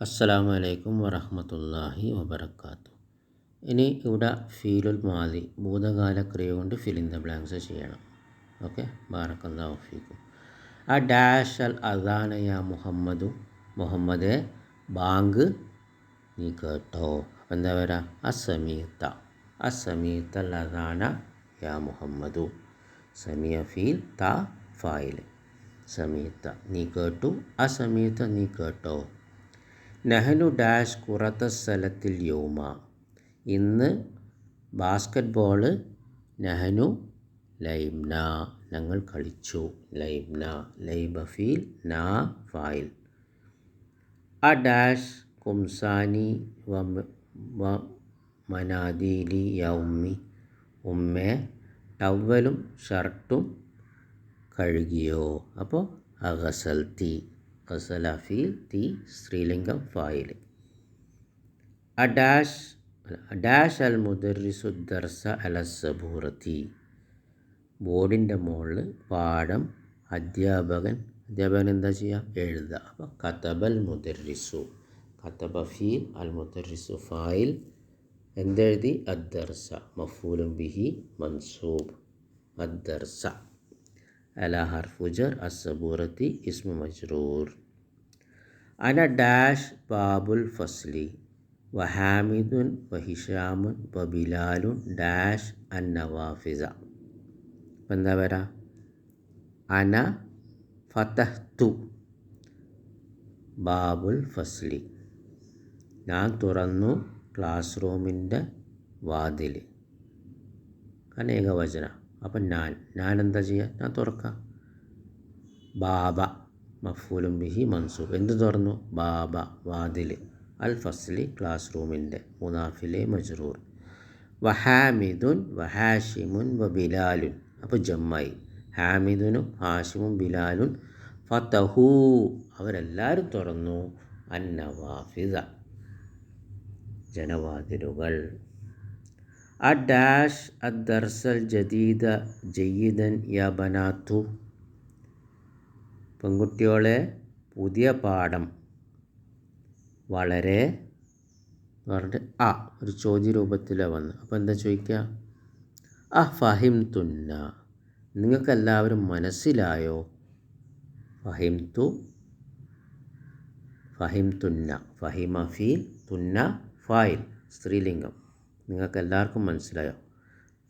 അസ്സലാമു അലൈക്കും വറഹ്മത്തുള്ളാഹി വബർക്കാത്തു ഇനി ഇവിടെ ഫീലുൽ മാതി ഭൂതകാല ക്രിയ കൊണ്ട് ഫിൽ ഇൻ ദ ബ്ലാങ്ക്സ് ചെയ്യണം. ഓക്കെ? ബാറക്കല്ലാഹു ആ ഡാഷ് അൽ അദാന യാ മുഹമ്മദു മുഹമ്മദെ ബാങ്ക് നീ കേട്ടോ. എന്താ പറയുക അസമീത്ത അസമീത്ത അൽ അദാന യാ മുഹമ്മദു. സമിയ ഫീൽ ത ഫായിൽ. സമീത്ത നീ കേട്ടു. അസമീത്ത നീ കേട്ടോ. നെഹ്നു ഡാഷ് കുറത്ത സ്ഥലത്തിൽ യോമ. ഇന്ന് ബാസ്കറ്റ് ബോൾ നെഹനു ലൈബ്ന ഞങ്ങൾ കളിച്ചു. ലൈബ്ന ലൈബ ഫീൽ നാ ഫായിൽ. അ ഡാഷ് കുംസാനി വ മനാദീലി യ ഉമ്മി ടവലും ഷർട്ടും കഴുകിയോ. അപ്പോൾ അഗസൽ തീ തി സ്ത്രീലിംഗം ഫായിൽ. അഡാഷ് ഡാഷ് അൽ മുദർസുദ്ദർസ അലസബൂറത്തി അല സബൂറത്തി. ബോർഡിന്റെ മുകളിൽ പാഠം അധ്യാപകൻ അധ്യാപകൻ എന്താ ചെയ്യുക? എഴുതുക. അപ്പോൾ കതബൽ മുദറിസു കതബ അൽ മുദറിസു ഫായിൽ. എന്തെഴുതി? അദ്ദർസ മഫൂലും ബിഹി മൻസൂബ്. അദ്ദർസ അല ഹർഫു ജർ അസബൂറത്തി ഇസ്മു മജ്റൂർ. അന ഡാഷ് ബാബുൽ ഫസ്ലി. വഹാമിദുൻ വഹിഷാമുൻ വബിലാലുൻ ഡാഷ് അൻ നവാഫിസ. അപ്പം എന്താ വരാ? അന ഫതഹ്തു. ബാബുൽ ഫസ്ലി. ഞാൻ തുറന്നു ക്ലാസ് റൂമിന്റെ വാതിൽ അനേകവചന അപ്പം ഞാൻ ഞാൻ എന്താ ചെയ്യുക ഞാൻ തുറക്കുക ബാബ മഫൂലും ബിഹി മൻസൂബ്. എന്ത് തുറന്നു? ബാബ വാതിൽ അൽ ഫസ്ലി ക്ലാസ് റൂമിന്റെ മുനാഫിലെ മജ്റൂർ. വഹാമിദുൻ വഹാഷിമുൻ വ ബിലാലുൻ അപ്പോൾ ജമ്മായി. ഹാമിദുനും ഹാഷിമും ബിലാലുൻ ഫതഹു. അവരെല്ലാവരും തുറന്നു. അന്നവാഫിദ. ജനവാതിലുകൾ. ഡാഷ് അദ്ദർസൽ ജദീദ ജയ്യിദൻ യ ബനാത്തു. പെൺകുട്ടികളെ പുതിയ പാഠം. വളരെ പറഞ്ഞിട്ട് ആ ഒരു ചോദ്യ രൂപത്തിലാണ് വന്ന്. അപ്പോൾ എന്താ ചോദിക്കുക ആ ഫഹിം തുന്ന നിങ്ങൾക്കെല്ലാവരും മനസ്സിലായോ? ഫഹിം തു ഫഹിം തുന്ന ഫഹിമ ഫീൽ തുന്ന ഫായിൽ സ്ത്രീലിംഗം. നിങ്ങൾക്ക് എല്ലാവർക്കും മനസ്സിലായോ?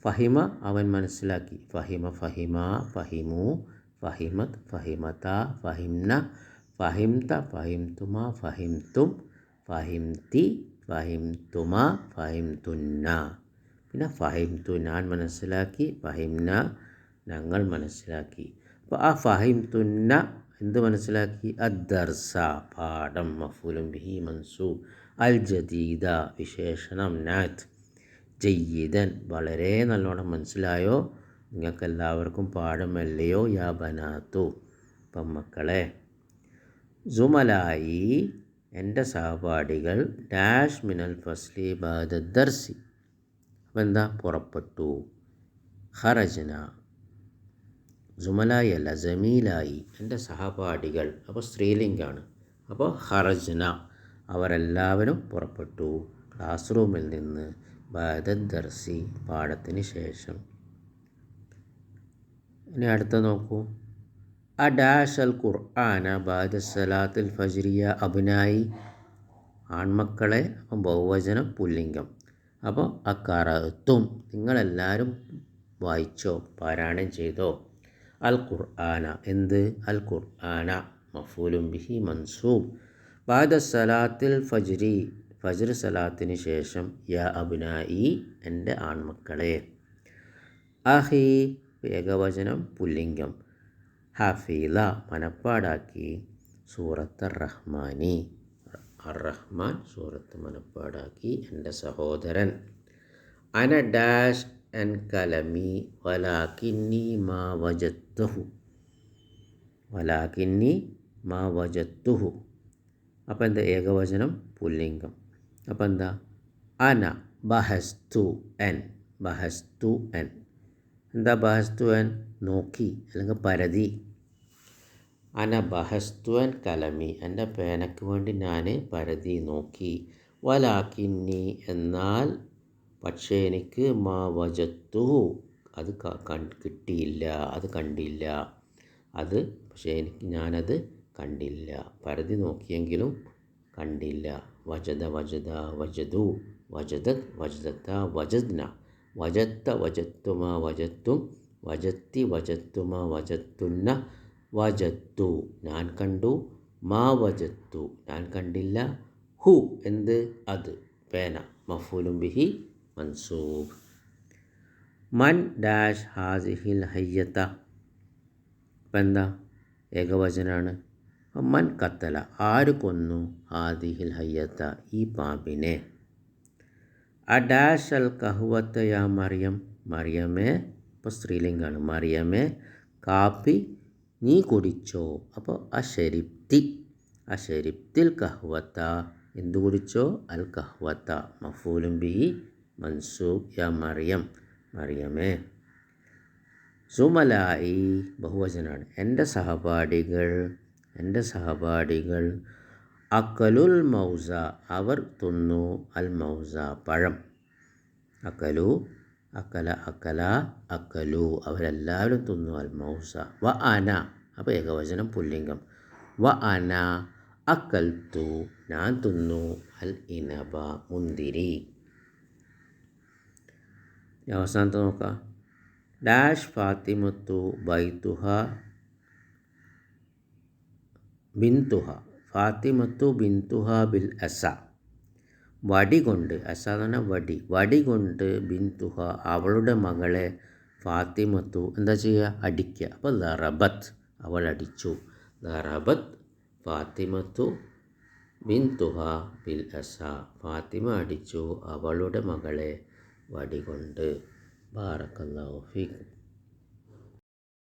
ഫഹിമ അവൻ മനസ്സിലാക്കി. ഫഹിമ ഫഹിമ ഫഹിമു ഫഹിമത് ഫഹിമത ഫഹിംന ഫഹിംത ഫഹിംതുമ ഫഹിംതും ഫഹിംതി ഫഹിംതുമ ഫഹിംതുന്ന. പിന്നെ ഫഹിംതു ഞാൻ മനസ്സിലാക്കി ഫഹിംന ഞങ്ങൾ മനസ്സിലാക്കി. അപ്പോൾ ആ ഫഹിംതുന്ന എന്ത് മനസ്സിലാക്കി? അദ്ദർസ പാഠം മഫൂലും ബിഹി മൻസൂബ് അൽ ജദീദ വിശേഷണം നാത്ത്. ജയ്യിദൻ വളരെ നല്ലോണം മനസ്സിലായോ? നിങ്ങൾക്കെല്ലാവർക്കും പാഠമല്ലയോ യാ ബനാത്തു അപ്പം മക്കളെ സുമലായി എന്റെ സഹപാഠികൾ ഡാഷ് മിനൽ ഫസ്ലി ബാദർസി അപ്പം എന്താ? പുറപ്പെട്ടു. ഖറജന. സുമലായി അല്ല ജമീലായി എന്റെ സഹപാഠികൾ. അപ്പോൾ സ്ത്രീലിംഗാണ്. അപ്പോൾ ഖറജന. അവരെല്ലാവരും പുറപ്പെട്ടു. ക്ലാസ് റൂമിൽ നിന്ന് ബാദർസി പാഠത്തിന് ശേഷം. ഇനി അടുത്ത നോക്കൂ. അ ഡാഷ് അൽ ഖുർആന ബാദ സലാത്തിൽ ഫജ്രിയ അബിനായി ആൺമക്കളെ ബഹുവചനം പുല്ലിംഗം. അപ്പോൾ അക്കാറത്തും നിങ്ങളെല്ലാവരും വായിച്ചോ പാരായണം ചെയ്തോ. അൽ ഖുർആന എന്ത്? അൽ ഖുർആന മഫൂലും ബിഹി മൻസൂബ്. ബാദ സലാത്തിൽ ഫജ്രി ഫജ്ർ സലാത്തിന് ശേഷം യാ അബുനായി എന്റെ ആൺമക്കളെ. അഹി ഏകവചനം പുല്ലിംഗം. ഹഫീല മനപ്പാടാക്കി. സൂറത്ത് റഹ്മാനി. അർ റഹ്മാൻ സൂറത്ത് മനപ്പാടാക്കി എന്റെ സഹോദരൻ. അന ഡാഷ് എൻ കലമി വലാക്കിന്നി മാ വജത്തുഹു. വലാക്കിന്നി മാ വജത്തുഹു. അപ്പം എന്താ? ഏകവചനം പുല്ലിംഗം. അപ്പം എന്താ അന ബഹസ്തു എൻ ബഹസ്തു എൻ എന്താ ബഹസ്തു എൻ നോക്കി അല്ലെങ്കിൽ പരതി അന ബഹസ്തുവൻ കലമി എന്റെ പേനയ്ക്ക് വേണ്ടി ഞാൻ പരതി നോക്കി വലാക്കിന്നി എന്നാൽ പക്ഷേ എനിക്ക് മാ വജത്തു അത് കിട്ടിയില്ല അത് കണ്ടില്ല അത് പക്ഷേ എനിക്ക് ഞാനത് കണ്ടില്ല പരതി നോക്കിയെങ്കിലും കണ്ടില്ല വജദ വജദ വജദു വജദത് വജദത്ത വജദ്ന വജത്ത വജത്തുമ വജത്തും വജത്തി വജത്തുമ വജത്തുന്ന വജത്തു ഞാൻ കണ്ടു മാ വജത്തു ഞാൻ കണ്ടില്ല ഹു എന്ത്? അത്. പേന. മഫൂലും ബിഹി മൻസൂബ്. മൻ ഡാഷ് ഹാസിഹിൽ ഹയ്യത്ത. ഇപ്പം എന്താ? ഏകവചനാണ്. മൻ കത്തല ആര് കൊന്നു ആദിഹിൽ ഹയ്യത്ത ഈ പാമ്പിനെ? അഡാഷ് ഡാഷ് അൽ കഹുവത്ത യാ മറിയം. മറിയമേ? ഇപ്പോൾ സ്ത്രീലിംഗാണ്. മറിയമേ കാപ്പി നീ കുടിച്ചോ. അപ്പോൾ അശരിപ്തി. അശരിപ്തിൽ കഹ്വത്ത. എന്തു കുടിച്ചോ? അൽ കഹ്വത്ത. മഫൂലും ബി മൻസൂബ് യാ മറിയം. മറിയമേ. സുമലായി ബഹുവചനാണ്. എന്റെ സഹപാഠികൾ എന്റെ സഹപാഠികൾ അക്കലുൽ മൗസ അവർ തിന്നു അൽ മൗസ പഴം. അക്കലു അക്കല അക്കല അക്കലു അവരെല്ലാവരും തിന്നു അൽ മൗസ. വ അന അപ്പോൾ ഏകവചനം പുല്ലിംഗം. വ അന അക്കൽത്തു ഞാൻ തിന്നു അൽ ഇനബ മുന്തിരി. അവസാനത്തെ നോക്കാം. ഡാഷ് ഫാത്തിമത്തു ബൈത്തുഹ ബിന്തുഹ ഫാത്തിമത്തു ബിന്തുഹ ബിൽ അസ. വടി കൊണ്ട് അസ എന്ന് പറഞ്ഞാൽ വടി. വടി കൊണ്ട് അവളുടെ മകളെ ഫാത്തിമത്തു എന്താ ചെയ്യുക? അടിക്കുക. അപ്പോൾ ലറബത്ത് അവൾ അടിച്ചു. ലറബത്ത് ഫാത്തിമത്തു ബിന്തുഹ ബിൽ അസ. ഫാത്തിമ അടിച്ചു അവളുടെ മകളെ വടി കൊണ്ട്. ബാറക്കല്ലാഹു